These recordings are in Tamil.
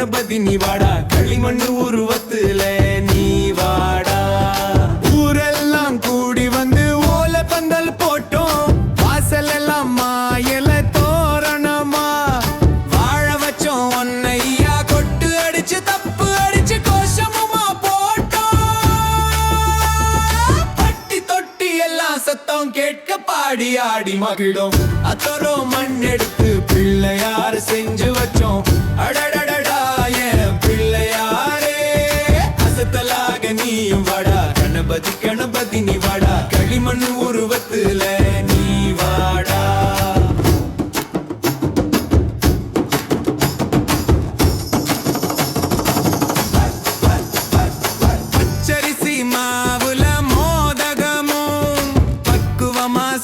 அசத்தலாக கணபதி நீ வாடா. களிமண் உருவத்துல நீ வாடா. ஊரெல்லாம் கூடி வந்து ஓல பந்தல் போட்டோம். வாசல் எல்லாம் மாயல தோரணமா. வாழ வச்சோம் ஒன்னையா. கொட்டு அடிச்சு தப்பு அடிச்சு கோஷமுமா போட்டோம். பட்டி தொட்டி எல்லாம் சத்தம் கேட்க பாடி ஆடி மகிழும். அத்தரோ மண் எடுத்து பிள்ளையார் செஞ்சு வச்சோம். நீயும் வாடா. கணபதி கணபதி நீ வாடா. களிமண் உருவத்துல நீ வாடா.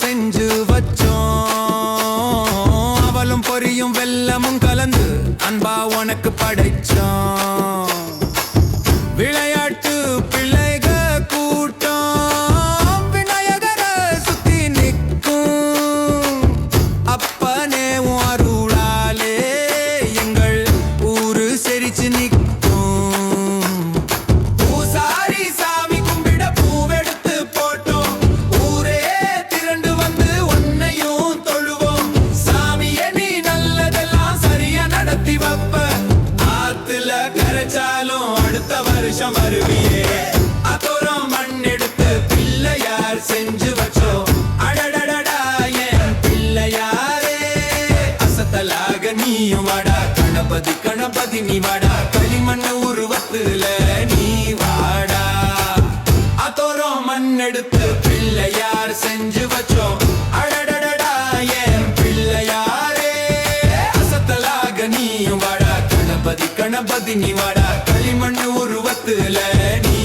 செஞ்சு வச்சோம். அவளும் பொரியும் வெல்லமும் கலந்து அன்பா உனக்கு படைச்சோம். வருஷம் வருவியே அப்புறம் மண் எடுத்து பிள்ளையார் செஞ்சு வச்சோம் அடடடடா என் பிள்ளையாரே? அசத்தலாக நீயும் வாடா. கணபதி கணபதி நீ வாடா. களிமண் உருவத்துல நீ வாடா. அத்தோரம் மண் எடுத்து பிள்ளையார் செஞ்சு வச்சோம் அடடடடா என் பிள்ளையாரே? அசத்தலாக நீயும் வாடா. கணபதி கணபதி நீ வாடா. களிமண் உருவத்துல நீ